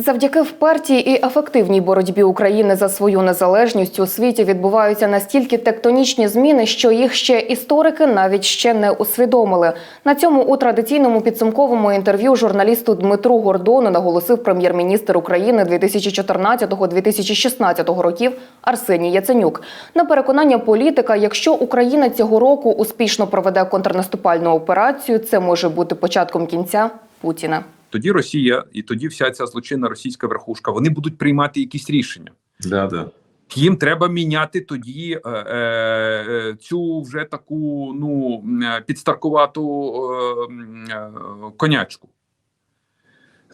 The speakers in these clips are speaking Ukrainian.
Завдяки впертій і ефективній боротьбі України за свою незалежність у світі відбуваються настільки тектонічні зміни, що їх ще історики навіть ще не усвідомили. На цьому у традиційному підсумковому інтерв'ю журналісту Дмитру Гордону наголосив прем'єр-міністр України 2014-2016 років Арсеній Яценюк. На переконання політика, якщо Україна цього року успішно проведе контрнаступальну операцію, це може бути початком кінця Путіна. Тоді Росія і тоді вся ця злочинна російська верхушка вони будуть приймати якісь рішення. Да, да. Їм треба міняти тоді е, е, цю вже таку ну е, підстаркувату е, е, конячку.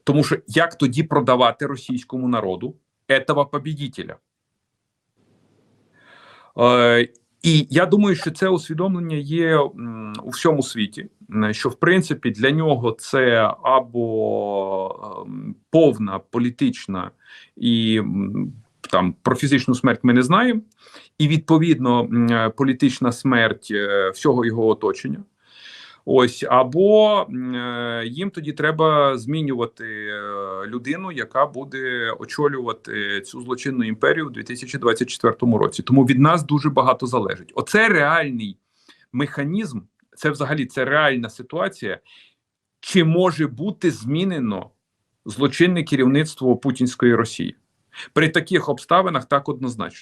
Тому що як тоді продавати російському народу этого побідітеля? Е, і я думаю, що це усвідомлення є м, у всьому світі, що в принципі для нього це або ем, повна політична і там про фізичну смерть ми не знаємо, і відповідно е, політична смерть е, всього його оточення. Ось або е, їм тоді треба змінювати е, людину, яка буде очолювати цю злочинну імперію у 2024 році. Тому від нас дуже багато залежить. Оце реальний механізм, це взагалі це реальна ситуація. Чи може бути змінено злочинне керівництво путінської Росії при таких обставинах? Так однозначно.